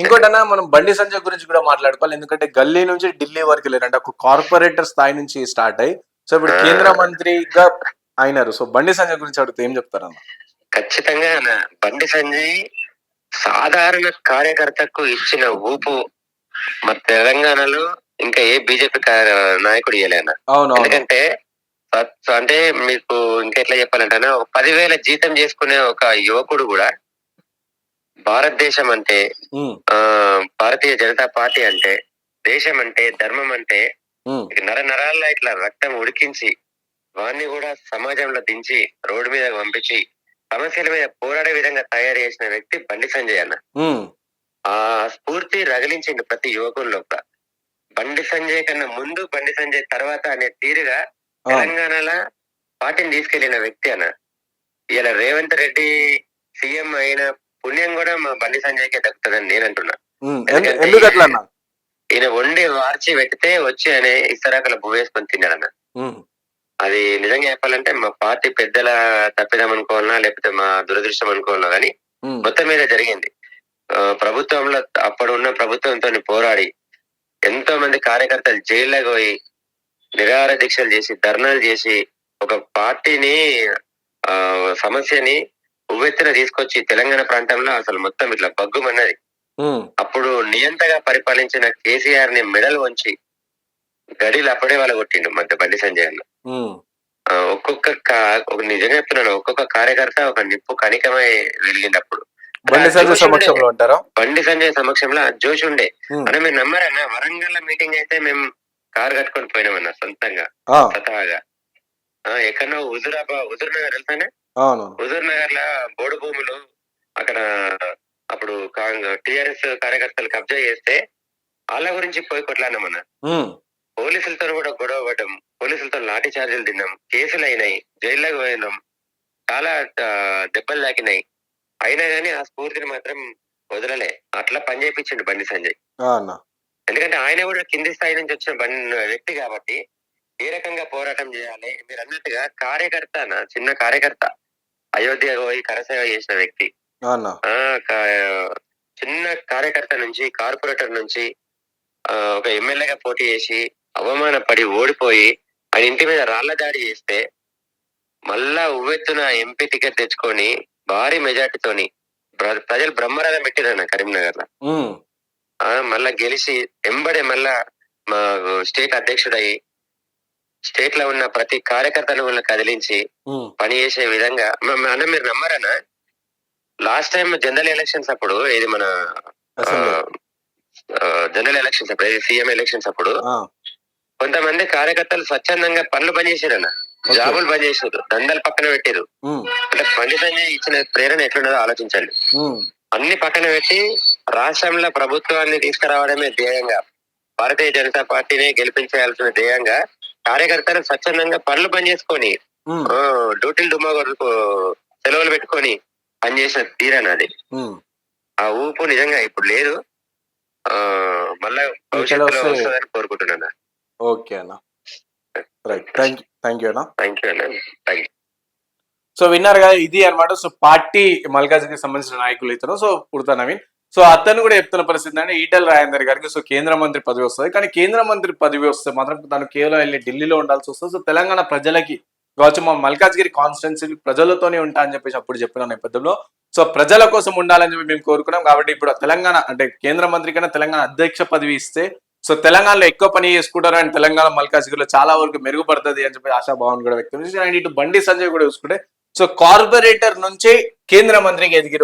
ఇంకోటన్నా మనం బండి సంజయ్ గురించి కూడా మాట్లాడుకోవాలి. ఎందుకంటే గల్లీ నుంచి ఢిల్లీ వరకు వెళ్ళారు అంటే ఒక కార్పొరేటర్ స్థాయి నుంచి స్టార్ట్ అయ్యి సో ఇప్పుడు కేంద్ర మంత్రిగా అయినారు. సో బండి సంజయ్ గురించి అడిగితే ఏం చెప్తారన్న? ఖచ్చితంగా బండి సంజయ్ సాధారణ కార్యకర్తకు ఇచ్చిన ఊపు మన తెలంగాణలో ఇంకా ఏ బీజేపీ నాయకుడు ఇవ్వలేనా ఎందుకంటే అంటే మీకు ఇంకెట్లా చెప్పాలంటే ఒక పదివేల జీతం చేసుకునే ఒక యువకుడు కూడా భారతదేశం అంటే భారతీయ జనతా పార్టీ అంటే దేశం అంటే ధర్మం అంటే నర నరాల్లో ఇట్లా రక్తం ఉడికించి వాడిని కూడా సమాజంలో దించి రోడ్డు మీద పంపించి సమస్యల మీద పోరాడే విధంగా తయారు చేసిన వ్యక్తి బండి సంజయ్ అన్న. ఆ స్ఫూర్తి రగిలించింది ప్రతి యువకుల్లో బండి సంజయ్ కన్నా ముందు బండి సంజయ్ తర్వాత అనే తీరుగా తెలంగాణలో పార్టీని తీసుకెళ్ళిన వ్యక్తి అన్న. ఇలా రేవంత్ రెడ్డి సీఎం అయిన పుణ్యం కూడా మా బండి సంజయ్కే దక్కుతుందని నేను అంటున్నా. ఉమ్, ఎందు- ఎందుకు అట్లా అన్న? ఈయన వండి వార్చి పెడితే వచ్చి అనే ఇస్తరాకల వేసుకొని తిన్నాడన్న అది నిజంగా చెప్పాలంటే మా పార్టీ పెద్దల తప్పిదం అనుకోవాలన్నా లేకపోతే మా దురదృష్టం అనుకోవాలన్నా కానీ మొత్తం మీద జరిగింది. ప్రభుత్వంలో అప్పుడు ఉన్న ప్రభుత్వంతో పోరాడి ఎంతో మంది కార్యకర్తలు జైల్లోకి పోయి నిరాహార దీక్షలు చేసి ధర్నాలు చేసి ఒక పార్టీని ఆ సమస్యని ఉవ్వెత్తున తీసుకొచ్చి తెలంగాణ ప్రాంతంలో అసలు మొత్తం ఇట్లా బగ్గుమన్నది. అప్పుడు నియంతగా పరిపాలించిన కేసీఆర్ని మెడల్ వంచి గడిలు అప్పుడే వాళ్ళ కొట్టిండు మధ్య బండి సంజయ్ అన్న ఒక్కొక్క ఒక నిజంగా చెప్తున్నాను ఒక్కొక్క కార్యకర్త ఒక నిప్పు కణికమై వెలిగింది అప్పుడు. బండి సంజయ్ జోష్. సమక్షంలో ఉంటారా బండి సంజయ్ సమక్షంలో ఆ జోష్ ఉండే. అన్న మీరు నమ్మారన్న వరంగల్ మీటింగ్ అయితే మేము కారు కట్టుకొని పోయినామన్న సొంతంగా ఎక్కడో హుజురాబా హుజూర్ నగర్ వెళ్తానే హుజూర్ నగర్లో బోడు భూములు అక్కడ అప్పుడు టిఆర్ఎస్ కార్యకర్తలు కబ్జా చేస్తే వాళ్ళ గురించి పోయి కొట్లాడినామన్న. పోలీసులతో కూడా గొడవ పడ్డాం పోలీసులతో లాఠీ చార్జీలు తిన్నాం కేసులు అయినాయి జైల్లోకి పోయినాం చాలా దెబ్బలు తాకినాయి. అయినా గానీ ఆ స్ఫూర్తిని మాత్రం వదలలే. అట్లా పని చేయించిండు బండి సంజయ్. ఎందుకంటే ఆయన కూడా కింది స్థాయి నుంచి వచ్చిన బండి వ్యక్తి కాబట్టి ఏ రకంగా పోరాటం చేయాలి? మీరు అన్నట్టుగా కార్యకర్త చిన్న కార్యకర్త. అయోధ్య పోయి కరసేవ చేసిన వ్యక్తి. చిన్న కార్యకర్త నుంచి కార్పొరేటర్ నుంచి ఒక ఎమ్మెల్యేగా పోటీ చేసి అవమానపడి ఓడిపోయి ఆయన ఇంటి మీద రాళ్ళ దాడి చేస్తే మళ్ళా ఉవ్వెత్తున ఎంపీ టికెట్ తెచ్చుకొని భారీ మెజార్టీతోని ప్ర- ప్రజలు బ్రహ్మరథం పెట్టిరన్న కరీంనగర్లో మళ్ళా గెలిచి ఎంబడే మళ్ళా మా స్టేట్ అధ్యక్షుడయి స్టేట్లో ఉన్న ప్రతి కార్యకర్తను కదిలించి పని చేసే విధంగా అన్న మీరు నమ్మరనా? లాస్ట్ టైం జనరల్ ఎలక్షన్స్ అప్పుడు ఇది మన. జనరల్ ఎలక్షన్స్ అప్పుడు సీఎం ఎలక్షన్స్ అప్పుడు కొంతమంది కార్యకర్తలు స్వచ్ఛందంగా పనులు ఓకే. జాబులు బంద్ చేసారు దండలు పక్కన పెట్టారు. అంటే బండి సంజయ్ ఇచ్చిన ప్రేరణ ఎట్లున్నదో ఆలోచించండి. అన్ని పక్కన పెట్టి రాష్ట్రంలో ప్రభుత్వాన్ని తీసుకురావడమే ధ్యేయంగా భారతీయ జనతా పార్టీని గెలిపించాల్సిన ధ్యేయంగా కార్యకర్తలు స్వచ్ఛందంగా పనులు బంద్ చేసుకొని డ్యూటీలు డుమ్మా కొడుకు సెలవులు పెట్టుకొని పనిచేసిన తీరని ఉమ్. ఆ ఊపు నిజంగా ఇప్పుడు లేదు. ఆ మళ్ళా భవిష్యత్తులో వస్తుందని కోరుకుంటున్నాను ఓకే అన్న. Right. Thank you thank you అన్న. థ్యాంక్ యూ అన్న. Thank you. సో విన్నారు కదా ఇది అన్నమాట. సో పార్టీ మల్కాజ్కి సంబంధించిన నాయకులు ఇతను. సో పుడతా నవీన్ సో అతను కూడా చెప్తున్న పరిస్థితి అంటే ఈటల రాజేందర్ గారికి సో కేంద్ర మంత్రి పదవి వస్తుంది. కానీ కేంద్ర మంత్రి పదవి వస్తే మాత్రం తను కేవలం వెళ్ళి ఢిల్లీలో ఉండాల్సి వస్తుంది. సో తెలంగాణ ప్రజలకి కావచ్చు మా మల్కాజ్గిరి కాన్స్టిట్యున్సీ ప్రజలతోనే ఉంటా అని చెప్పేసి అప్పుడు చెప్పిన నేపథ్యంలో సో ప్రజల కోసం ఉండాలని చెప్పి మేము కోరుకున్నాం. కాబట్టి ఇప్పుడు తెలంగాణ అంటే కేంద్ర మంత్రి కన్నా తెలంగాణ అధ్యక్ష పదవి ఇస్తే సో తెలంగాణలో ఎక్కువ పని చేసుకుంటారు అండ్ తెలంగాణ మల్కాజ్గిరిలో చాలా వరకు మెరుగుపడుతుంది అని చెప్పి ఆశాభావం కూడా వ్యక్తం చేసి అండ్ ఇటు బండి సంజయ్ కూడా చూసుకుంటే సో కార్పొరేటర్ నుంచి కేంద్ర మంత్రికి ఎదిగిరు